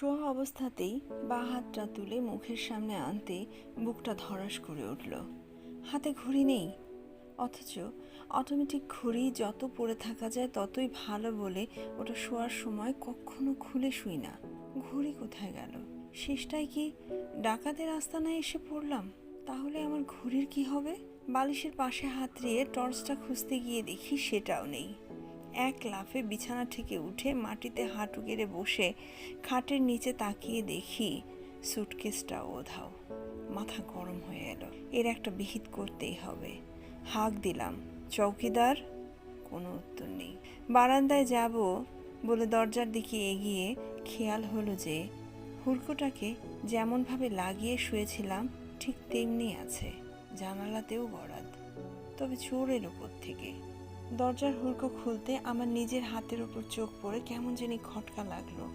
শোয়া অবস্থাতেই বা হাতটা তুলে মুখের সামনে আনতে বুকটা ধরাস করে উঠল। হাতে ঘড়ি নেই। অথচ অটোমেটিক ঘড়ি যত পড়ে থাকা যায় ততই ভালো বলে ওটা শোয়ার সময় কখনো খুলে শুই না। ঘড়ি কোথায় গেল? শেষটায় কি ডাকাতের আস্তানায় এসে পড়লাম? তাহলে আমার ঘড়ির কি হবে? বালিশের পাশে হাত দিয়ে টর্চটা খুঁজতে গিয়ে দেখি সেটাও নেই। এক লাফে বিছানা থেকে উঠে মাটিতে হাঁটু গেড়ে বসে খাটের নিচে তাকিয়ে দেখি সুটকেসটা ওধাও। মাথা গরম হয়ে এলো। এর একটা বিহিত করতেই হবে। হাঁক দিলাম। চৌকিদার? কোনো উত্তর নেই। বারান্দায় যাব বলে দরজার দিকে এগিয়ে খেয়াল হলো যে হুড়কোটাকে যেমনভাবে লাগিয়ে শুয়েছিলাম, ঠিক তেমনি আছে। জানালাতেও গড়াদ তবে চোর এলো থেকে দরজার হুড়কো খুলতে আমার নিজের হাতের ওপর চোখ পড়ে কেমন জানি খটকা লাগল।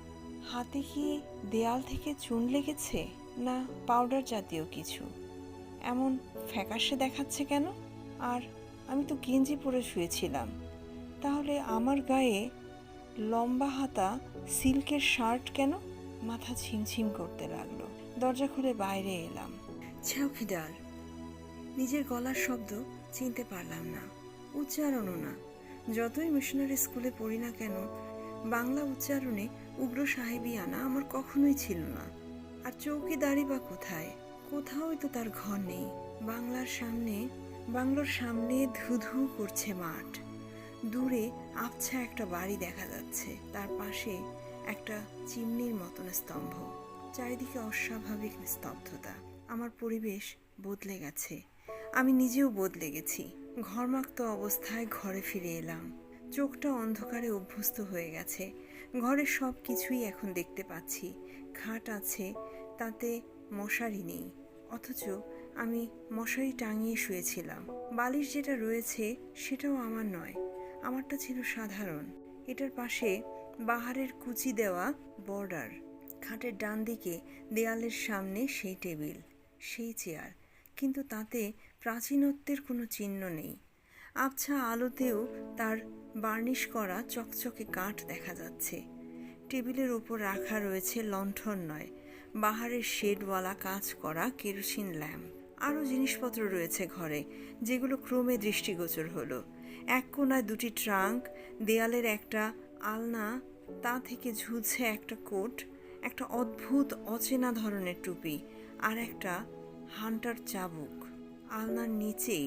হাতে কি দেয়াল থেকে চুন লেগেছে, না পাউডার জাতীয় কিছু? এমন ফ্যাকাশে দেখাচ্ছে কেন? আর আমি তো গেঞ্জি পরে শুয়েছিলাম। তাহলে আমার গায়ে লম্বা হাতা সিল্কের শার্ট কেন? মাথা ছিমছিম করতে লাগল। দরজা খুলে বাইরে এলাম। ছাউকিদার নিজের গলার শব্দ চিনতে পারলাম না। উচ্চারণও না। যতই মিশনারি স্কুলে পড়ি না কেন, বাংলা উচ্চারণে উগ্র সাহেবিয়ানা আমার কখনোই ছিল না। আর চৌকিদারি বা কোথায়? কোথাওই তো তার ঘর নেই। বাংলার সামনে, বাংলোর সামনে ধুধু করছে মাঠ। দূরে আবছা একটা বাড়ি দেখা যাচ্ছে। তার পাশে একটা চিমনির মতন স্তম্ভ। চারিদিকে অস্বাভাবিক স্তব্ধতা আমার পরিবেশ বদলে গেছে। আমি নিজেও বদলে গেছি। ঘরমাক্ত অবস্থায় ঘরে ফিরে এলাম। চোখটা অন্ধকারে অভ্যস্ত হয়ে গেছে। ঘরের সব কিছুই এখন দেখতে পাচ্ছি। খাট আছে, তাতে মশারি নেই। অথচ আমি মশারি টাঙিয়ে শুয়েছিলাম। বালিশ যেটা রয়েছে, সেটাও আমার নয়। আমারটা ছিল সাধারণ। এটার পাশে বাহারের কুচি দেওয়া বর্ডার। খাটের ডান দিকে দেয়ালের সামনে সেই টেবিল, সেই চেয়ার। কিন্তু তাতে প্রাচীনত্বের কোনো চিহ্ন নেই। আবছা আলোতেও তার বার্নিশ করা চকচকে কাঠ দেখা যাচ্ছে। টেবিলের ওপর রাখা রয়েছে লণ্ঠন নয়, বাহারের শেডওয়ালা কাজ করা কেরোসিন ল্যাম্প। আরও জিনিসপত্র রয়েছে ঘরে, যেগুলো ক্রমে দৃষ্টিগোচর হলো। এক কোনায় দুটি ট্রাঙ্ক, দেয়ালের একটা আলনা, তা থেকে ঝুলছে একটা কোট, একটা অদ্ভুত অচেনা ধরনের টুপি, আর একটা হান্টার চাবুক। আলনার নিচেই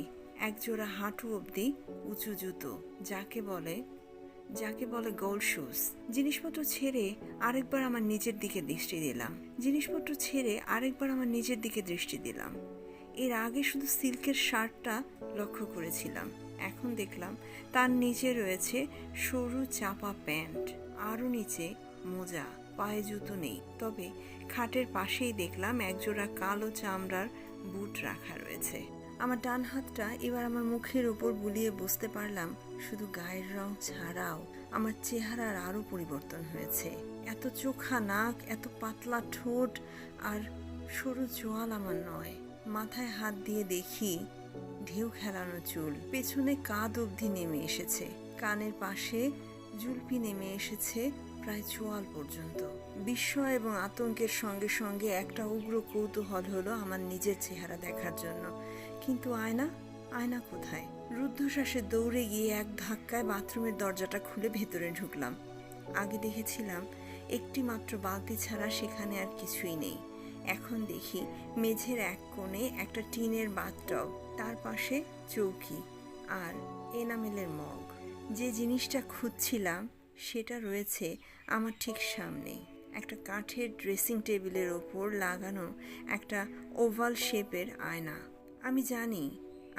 একজোড়া হাঁটু অবধি উঁচু জুতো, যাকে বলে যাকে বলে গোল শুজ জিনিসপত্র ছেড়ে আরেকবার আমার নিজের দিকে দৃষ্টি দিলাম। জিনিসপত্র ছেড়ে আরেকবার আমার নিজের দিকে দৃষ্টি দিলাম। এর আগে শুধু সিল্কের শার্টটা লক্ষ্য করেছিলাম। এখন দেখলাম তার নিচে রয়েছে সরু চাপা প্যান্ট, আরও নিচে মোজা, পায়ে জুতো নেই। তবে খাটের পাশেই দেখলাম একজোড়া কালো চামড়ার বুট রাখা রয়েছে। আমার ডান হাতটা এবার আমার মুখের ওপর বুলিয়ে বুঝতে পারলাম, শুধু গায়ের রং ছাড়াও আমার চেহারার আরও পরিবর্তন হয়েছে। এত চোখা নাক, এত পাতলা ঠোঁট আর সরু জোয়াল আমার নয়। মাথায় হাত দিয়ে দেখি ঢেউ খেলানো চুল। পেছনে কাঁধ অবধি নেমে এসেছে। কানের পাশে জুলপি নেমে এসেছে প্রায় চোয়াল পর্যন্ত। বিস্ময় এবং আতঙ্কের সঙ্গে সঙ্গে একটা উগ্র কৌতূহল হলো আমার নিজের চেহারা দেখার জন্য। কিন্তু আয়না আয়না কোথায়? রুদ্ধশ্বাসে দৌড়ে গিয়ে এক ধাক্কায় বাথরুমের দরজাটা খুলে ভেতরে ঢুকলাম। আগে দেখেছিলাম একটি মাত্র বালতি ছাড়া সেখানে আর কিছুই নেই। এখন দেখি মেঝের এক কোণে একটা টিনের বাথটব, তার পাশে চৌকি আর এনামেলের মগ। যে জিনিসটা খুঁজছিলাম, সেটা রয়েছে আমার ঠিক সামনেই একটা কাঠের ড্রেসিং টেবিলের ওপর লাগানো একটা ওভাল শেপের আয়না। আমি জানি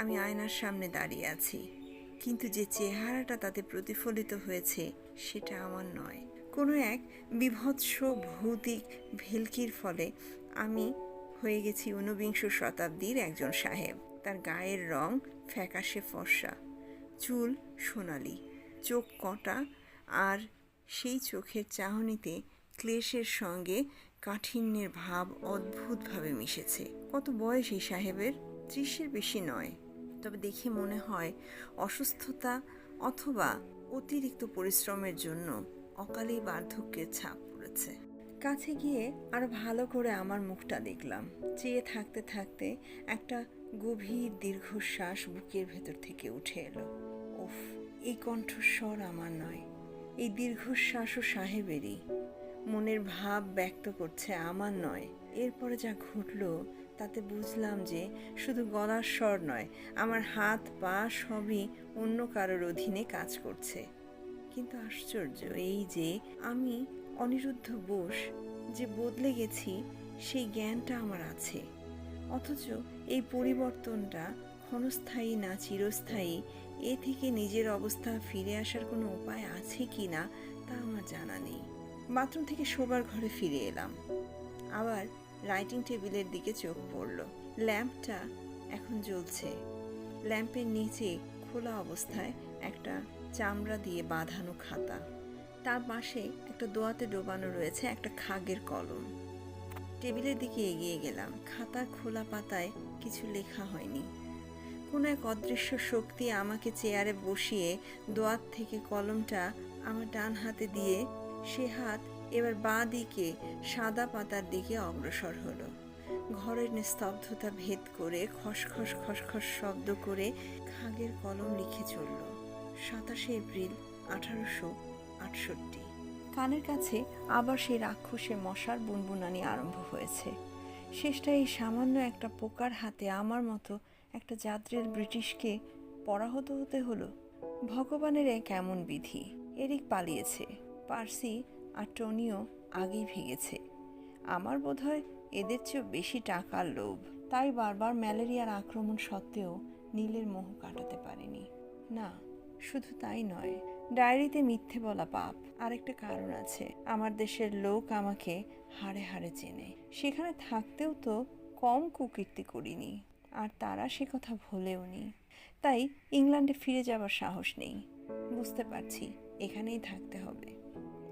আমি আয়নার সামনে দাঁড়িয়ে আছি, কিন্তু যে চেহারাটা তাতে প্রতিফলিত হয়েছে সেটা আমার নয়। কোনো এক বিভৎস ভৌতিক ভেলকির ফলে আমি হয়ে গেছি ঊনবিংশ শতাব্দীর একজন সাহেব। তার গায়ের রং ফ্যাকাশে ফর্সা, চুল সোনালি, চোখ কটা আর সেই চোখের চাহনিতে ক্লেশের সঙ্গে কাঠিন্যের ভাব অদ্ভুতভাবে মিশেছে। কত বয়স এই সাহেবের? ত্রিশের বেশি নয়। তবে দেখে মনে হয় অসুস্থতা অথবা অতিরিক্ত পরিশ্রমের জন্য অকালেই বার্ধক্যের ছাপ পড়েছে। কাছে গিয়ে আরও ভালো করে আমার মুখটা দেখলাম। চেয়ে থাকতে থাকতে একটা গভীর দীর্ঘশ্বাস বুকের ভেতর থেকে উঠে এলো। উফ, এই কণ্ঠস্বর আমার নয়, এই দীর্ঘশ্বাসও সাহেবেরই। মনের ভাব ব্যক্ত করছে আমার নয়। এরপরে যা ঘটলো তাতে বুঝলাম যে শুধু গলার স্বর নয়, আমার হাত, পা সবই অন্য কারোর অধীনে কাজ করছে। কিন্তু আশ্চর্য এই যে আমি অনিরুদ্ধ বোস, যে বদলে গেছি, সেই জ্ঞানটা আমার আছে। অথচ এই পরিবর্তনটা ক্ষণস্থায়ী না চিরস্থায়ী, এ থেকে নিজের অবস্থা ফিরে আসার কোনো উপায় আছে কি না, তা আমার জানা নেই। বাথরুম থেকে শোবার ঘরে ফিরে এলাম। আবার রাইটিং টেবিলের দিকে চোখ পড়ল। ল্যাম্পটা এখন জ্বলছে। ল্যাম্পের নিচে খোলা অবস্থায় একটা চামড়া দিয়ে বাঁধানো খাতা। তার পাশে একটা দোয়াতে ডোবানো রয়েছে একটা খাগের কলম। টেবিলের দিকে এগিয়ে গেলাম। খাতার খোলা পাতায় কিছু লেখা হয়নি। কোনো এক অদৃশ্য শক্তি আমাকে চেয়ারে বসিয়ে দোয়াত থেকে কলমটা আমার ডান হাতে দিয়ে সে হাত এবার বাঁ দিকে সাদা পাতার দিকে অগ্রসর হলো। ঘরের নিস্তব্ধতা ভেদ করে খসখস খসখস শব্দ করে খাগের কলম লিখে চলল, সাতাশে এপ্রিল আঠারোশো আটষট্টি। কানের কাছে আবার সেই রাক্ষসে মশার বুনবুনানি আরম্ভ হয়েছে। শেষটা এই সামান্য একটা পোকার হাতে আমার মতো একটা যাত্রীর ব্রিটিশকে পরাহত হতে হলো। ভগবানের এক এমন বিধি, এরিক পালিয়েছে। পার্সি আর টনিও আগেই ভেগেছে আমার বোধহয় এদের চেয়েও বেশি টাকার লোভ। তাই বারবার ম্যালেরিয়ার আক্রমণ সত্ত্বেও নীলের মোহ কাটাতে পারেনি। না, শুধু তাই নয়, ডায়েরিতে মিথ্যে বলা পাপ। আরেকটা কারণ আছে, আমার দেশের লোক আমাকে হাড়ে হাড়ে চেনে। সেখানে থাকতেও তো কম কুকীর্তি করিনি, আর তারা সে কথা ভুলেও নি। তাই ইংল্যান্ডে ফিরে যাবার সাহস নেই। বুঝতে পারছি, এখানেই থাকতে হবে।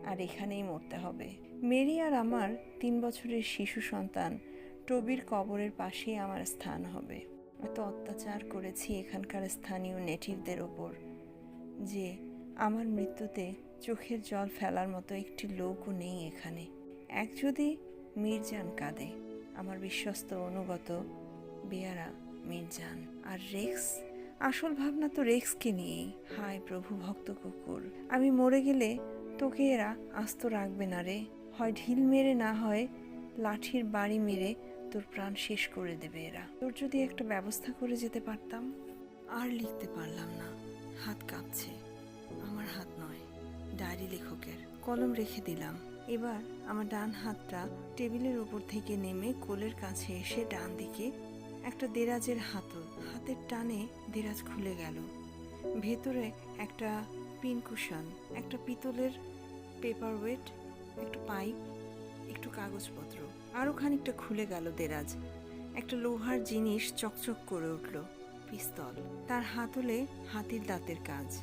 আর এখানেই মরতে হবে। মেরি আর আমার তিন বছরের শিশু সন্তান, টবির কবরের পাশেই আমার স্থান হবে। এত অত্যাচার করেছি এখানকার স্থানীয় নেটিভদের ওপর, যে আমার মৃত্যুতে চোখের জল ফেলার মতো একটি লোকও নেই এখানে। এক যদি মির্জান কাঁদে, আমার বিশ্বস্ত অনুগত বেয়ারা মির্জান। আর রেক্স? আসল ভাবনা তো রেক্সকে নিয়েই। হায় প্রভু ভক্ত কুকুর। আমি মরে গেলে তোকে এরা আস্ত রাখবে না রে। হয় ঢিল মেরে, না হয় লাঠির বাড়ি মেরে তোর প্রাণ শেষ করে দেবে এরা। তোর যদি একটা ব্যবস্থা করে যেতে পারতাম, আর লিখতে পারলাম না। হাত কাঁপছে। আমার হাত নয়, ডায়েরি লেখকের। কলম রেখে দিলাম। এবার আমার ডান হাতটা টেবিলের উপর থেকে নেমে কোলের কাছে এসে ডান দিকে একটা দেরাজের হাতল। হাতের টানে দেরাজ খুলে গেল। ভেতরে একটা পিনকুশন, একটা পিতলের পেপার ওয়েট একটা পাইপ একটু কাগজপত্র। আরও খানিকটা খুলে গেল দেরাজ। একটা লোহার জিনিস চকচক করে উঠল, পিস্তল। তার হাতলে হাতির দাঁতের কাজ।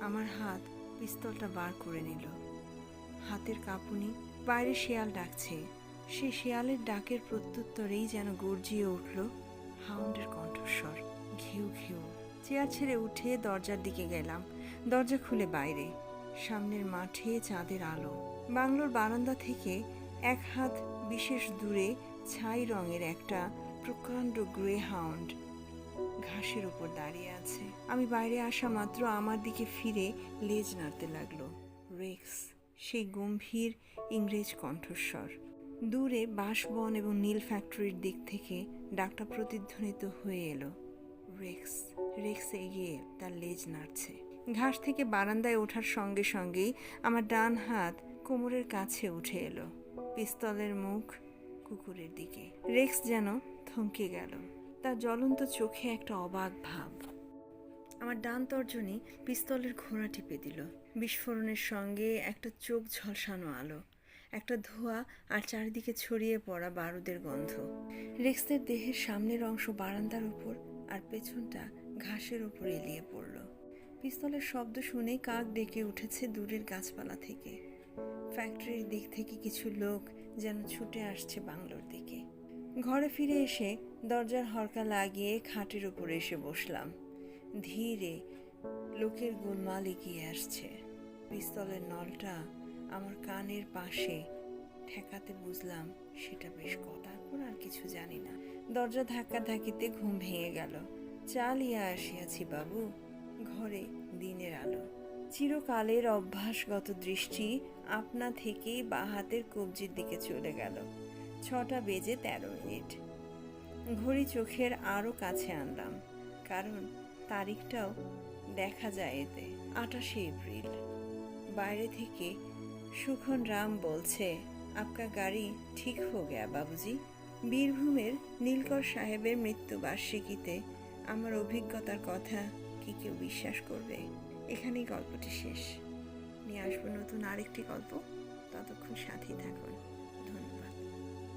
আমার হাত পিস্তলটা বার করে নিল। হাতের কাঁপুনি বাইরে শেয়াল ডাকছে। সে শেয়ালের ডাকের প্রত্যুত্তরেই যেন গর্জিয়ে উঠল হাউন্ডের কণ্ঠস্বর। ঘেউ ঘেউ। চেয়ার ছেড়ে উঠে দরজার দিকে গেলাম। দরজা খুলে বাইরে, সামনের মাঠে চাঁদের আলো। বাংলোর বারান্দা থেকে এক হাত বিশেষ দূরে ছাই রঙের একটা প্রকাণ্ড গ্রে হাউন্ড ঘাসের উপর দাঁড়িয়ে আছে। আমি বাইরে আসা মাত্র আমার দিকে ফিরে লেজ নাড়তে লাগল। রেক্স, সেই গম্ভীর ইংরেজ কণ্ঠস্বর। দূরে বাঁশবন এবং নীল ফ্যাক্টরির দিক থেকে ডাকটা প্রতিধ্বনিত হয়ে এলো। রেক্স রেক্স এগিয়ে তার লেজ নাড়ছে। ঘাস থেকে বারান্দায় ওঠার সঙ্গে সঙ্গেই আমার ডান হাত কোমরের কাছে উঠে এলো। পিস্তলের মুখ কুকুরের দিকে। রেক্স যেন থমকে গেল। তার জ্বলন্ত চোখে একটা অবাক ভাব। আমার ডান তর্জনী পিস্তলের ঘোড়া টিপে দিল। বিস্ফোরণের সঙ্গে একটা চোখ ঝলসানো আলো। একটা ধোঁয়া আর চারিদিকে ছড়িয়ে পড়া বারুদের গন্ধ। রেক্সের দেহের সামনের অংশ বারান্দার উপর আর পেছনটা ঘাসের উপর এলিয়ে পড়ল। পিস্তলের শব্দ শুনে কাক ডেকে উঠেছে দূরের গাছপালা থেকে। ফ্যাক্টরির দিক থেকে কিছু লোক যেন ছুটে আসছে বাংলোর দিকে। ঘরে ফিরে এসে দরজার হরকা লাগিয়ে খাটের উপর এসে বসলাম। ধীরে লোকের গোলমাল এগিয়ে আসছে। পিস্তলের নলটা আমার কানের পাশে ঠেকাতে বুঝলাম সেটা বেশ তারপর আর কিছু জানি না। দরজা ধাক্কা ধাক্কিতে ঘুম ভেঙে গেল। চালিয়া আসিয়াছি, বাবু। ঘরে দিনের আলো। চিরকালের অভ্যাসগত দৃষ্টি আপনা থেকেই বা হাতের কবজির দিকে চলে গেল। ছটা বেজে তেরো মিনিট। ঘড়ি চোখের আরও কাছে আনলাম, কারণ তারিখটাও দেখা যায় এতে আটাশে এপ্রিল। বাইরে থেকে সুখন রাম বলছে, আপকা গাড়ি ঠিক হো গয়া বাবুজি। বীরভূমের নীলকর সাহেবের মৃত্যু বার্ষিকীতে আমার অভিজ্ঞতার কথা কি কেউ বিশ্বাস করবে। এখানেই গল্পটি শেষ। নিয়ে আসব নতুন আরেকটি গল্প। ততক্ষণ সাথেই থাকুন।